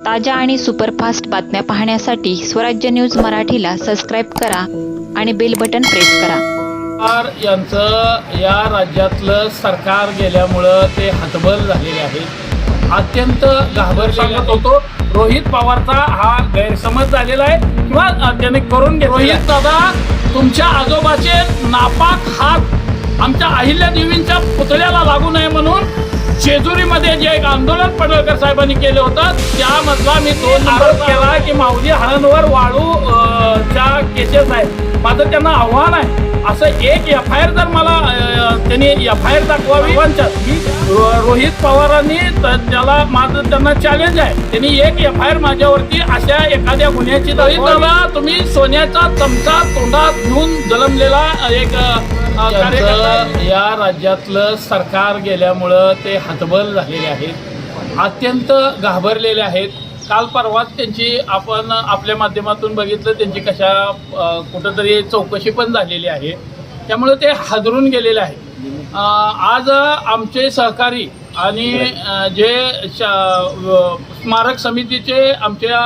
ताज्या आणि सुपरफास्ट बातम्या पाहण्यासाठी स्वराज्य न्यूज मराठीला सबस्क्राईब करा आणि बेल बटन प्रेस करा. यांचं या राज्यातलं सरकार गेल्यामुळं ते हतबल झालेले आहेत. अत्यंत घाबर सांगत होतो रोहित पवारचा हा गैरसमज झालेला आहे किंवा त्याने करून घेतला रोहित दादा तुमच्या आजोबाचे नापाक हात आमच्या अहिल्या देवींच्या पुतळ्याला लागू नये म्हणून जेजुरीमध्ये जे एक आंदोलन पडळकर साहेबांनी केलं होतं त्यामधला मी दोन आरोप केला की माऊली हळणवर वाळू च्या केसेस आहेत माझं त्यांना आव्हान आहे. असं एक एफ आय आर जर मला त्यांनी एफ आय आर दाखवावी रोहित पवारांनी त- त्याला माझं त्यांना चॅलेंज आहे. त्यांनी एक एफ आय आर माझ्यावरती अशा एखाद्या गुन्ह्याची दादा तुम्ही सोन्याचा चमचा तोंडात घेऊन जलमलेला एक या राज्यातलं सरकार गेल्यामुळं ते हतबल झालेले आहेत. अत्यंत घाबरलेले आहेत. काल परवाच त्यांची आपण आपल्या माध्यमातून बघितलं त्यांची कशा कुठंतरी चौकशी पण झालेली आहे. त्यामुळे ते हादरून गेलेले आहे आज आमचे सहकारी आणि जे शा- व- स्मारक समितीचे आमच्या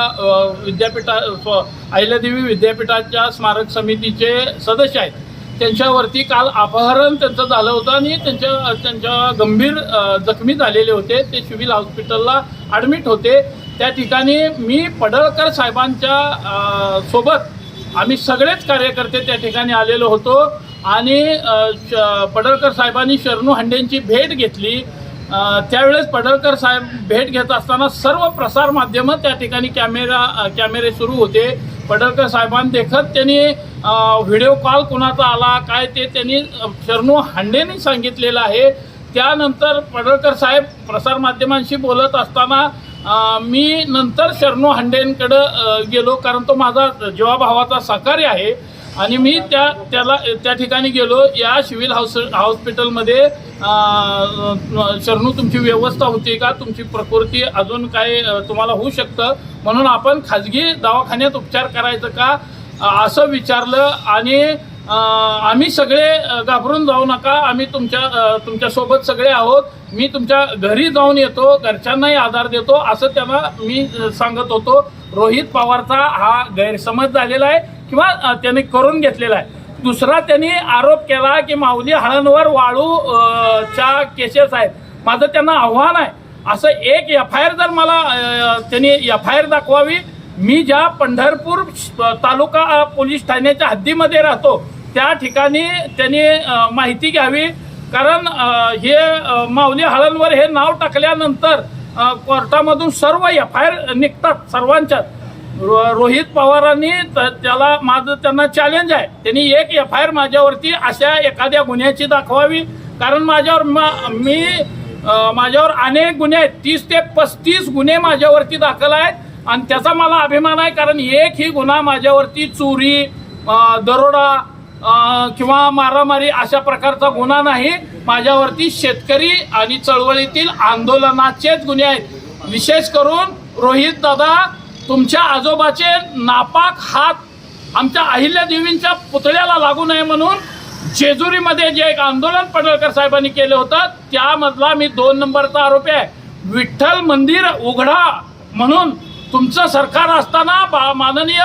विद्यापीठा स्व- अहिल्यादेवी विद्यापीठाच्या स्मारक समितीचे सदस्य आहेत. त्यांच्यावरती काल अपहरण त्यांचं झालं होतं आणि त्यांच्या त्यांच्या गंभीर जखमी झालेले होते. ते सिव्हिल हॉस्पिटलला ॲडमिट होते. त्या ठिकाणी मी पडळकर साहेबांच्या सोबत आम्ही सगळेच कार्यकर्ते त्या ठिकाणी आलेलो होतो आणि श- पडळकर साहेबांनी शरणू हांडेंची भेट घेतली. त्यावेळेस पडळकर साहेब भेट घेत असताना सर्व प्रसार माध्यमं त्या ठिकाणी कॅमेरा कॅमेरे सुरू होते. पडळकर साहेबांदेखत त्यांनी व्हिडिओ कॉल कोणाचा आला काय ते त्यांनी शरणू हांडेंनी सांगितलेलं आहे. त्यानंतर पडळकर साहेब प्रसारमाध्यमांशी बोलत असताना मी नंतर शरणू हांडेंकडं गेलो कारण तो माझा जीवाभावाचा सहकारी आहे. आणि मी त्या त्याला त्या ठिकाणी गेलो या सिव्हिल हाऊस हॉस्पिटलमध्ये शरणू तुमची व्यवस्था होती का? तुमची प्रकृती अजून काय तुम्हाला होऊ शकतं? म्हणून आपण खाजगी दवाखान्यात उपचार करायचं का? असं विचारलं आणि आम्ही सगळे घाबरून जाऊ नका. आम्ही तुमच्या तुमच्यासोबत सगळे आहोत. मी तुमच्या घरी जाऊन येतो घरच्यांनाही आधार देतो असं त्यांना मी सांगत होतो. रोहित पवारचा हा गैरसमज झालेला आहे किंवा त्याने करून घेतलेला आहे. दुसरा त्यांनी आरोप केला की माऊली हळणवर वाळू च्या केसेस आहेत माझं त्यांना आव्हान आहे. असं एक एफ आय आर जर मला त्यांनी एफ आय आर दाखवावी. मी ज्या पंढरपूर तालुका पोलीस ठाण्याच्या हद्दीमध्ये राहतो त्या ठिकाणी त्यांनी माहिती घ्यावी. कारण हे माऊली हळणवर हे नाव टाकल्यानंतर कोर्टामधून सर्व एफ आय आर निघतात सर्वांच्यात. रो- रोहित पवारांनी त- त्याला माझं त्यांना चॅलेंज आहे. त्यांनी एक एफ आय आर माझ्यावरती अशा एखाद्या गुन्ह्याची दाखवावी. कारण माझ्यावर मा- मी माझ्यावर अनेक गुन्हे आहेत. तीस ते पस्तीस गुन्हे माझ्यावरती दाखल आहेत. आणि त्याचा मला अभिमान आहे. कारण एक ही गुन्हा माझ्यावरती चोरी दरोडा किंवा मारामारी अशा प्रकारचा गुन्हा नाही. माझ्यावरती शेतकरी आणि चळवळीतील आंदोलनाचेच गुन्हे आहेत. विशेष करून रोहित दादा तुमच्या आजोबाचे नापाक हात आमच्या अहिल्या देवींच्या पुतळ्याला लागू नये म्हणून जेजुरीमध्ये जे एक आंदोलन पडळकर साहेबांनी केलं होतं त्यामधला मी दोन नंबरचा आरोपी आहे. विठ्ठल मंदिर उघडा म्हणून तुमचं सरकार असताना बा माननीय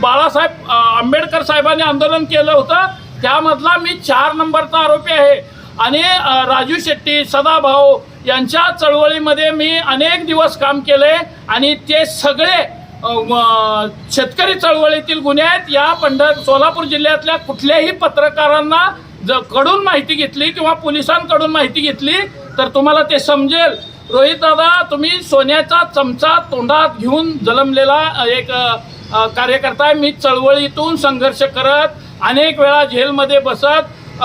बाळासाहेब आंबेडकर साहेबांनी आंदोलन केलं होतं. त्यामधला मी चार नंबरचा आरोपी आहे. आणि राजू शेट्टी सदाभाऊ यांच्या चळवळीमध्ये मी अनेक दिवस काम केले आणि ते सगळे शेतकरी चळवळीतील गुन्हे आहेत. या पंढर सोलापूर जिल्ह्यातल्या कुठल्याही पत्रकारांना ज कडून माहिती घेतली किंवा पोलिसांकडून माहिती घेतली तर तुम्हाला ते समजेल. रोहित दादा तुम्ही सोन्याचा चमचा तोंडात घेऊन जन्मलेला एक कार्यकर्ता आहे. मी चळवळीतून संघर्ष करत अनेक वेळा जेलमध्ये बसत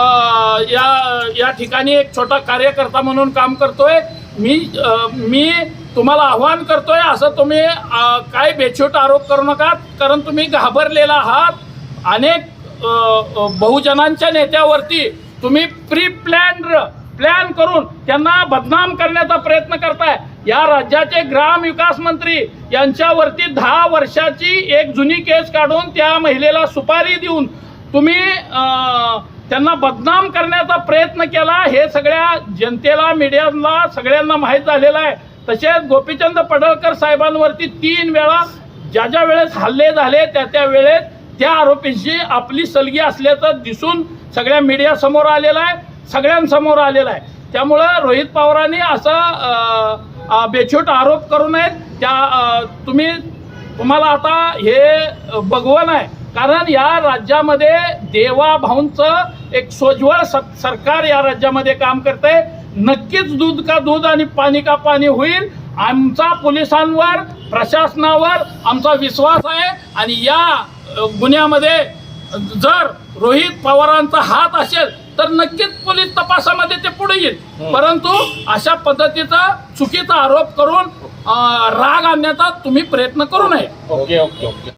या या ठिकाणी एक छोटा कार्यकर्ता म्हणून काम करतोय. मी मी तुम्हाला आव्हान करतोय असं तुम्ही काय बेछूट आरोप करू नका कारण तुम्ही घाबरलेला आहात. अनेक बहुजनांच्या नेत्यावरती तुम्ही प्री प्लॅन प्लॅन करून त्यांना बदनाम करण्याचा प्रयत्न करताय. या राज्याचे ग्राम विकास मंत्री यांच्यावरती दहा वर्षाची एक जुनी केस काढून त्या महिलेला सुपारी देऊन तुम्ही त्यांना बदनाम करण्याचा प्रयत्न केला हे सगळ्या जनतेला मीडियाला सगळ्यांना माहीत झालेलं आहे. तसेच गोपीचंद पडळकर साहेबांवरती तीन वेळा ज्या ज्या वेळेस हल्ले झाले त्या त्या वेळेस त्या आरोपींशी आपली सलगी असल्याचं दिसून सगळ्या मीडियासमोर आलेला आलेलं आहे सगळ्यांसमोर आलेलं आहे. त्यामुळं रोहित पवारांनी असं बेछूट आरोप करू नयेत. त्या तुम्ही तुम्हाला आता हे बघवण आहे. कारण या राज्यामध्ये देवा भाऊंचं एक सोज्वळ स- सरकार या राज्यामध्ये काम करते नक्कीच दूध का दूध आणि पाणी का पाणी होईल आमचा पोलिसांवर प्रशासनावर आमचा विश्वास आहे. आणि या गुन्ह्यामध्ये जर रोहित पवारांचा हात असेल तर नक्कीच पोलीस तपासामध्ये ते पुढे येईल. परंतु अशा पद्धतीचा चुकीचा आरोप करून राग आणण्याचा तुम्ही प्रयत्न करू नये. Okay okay okay.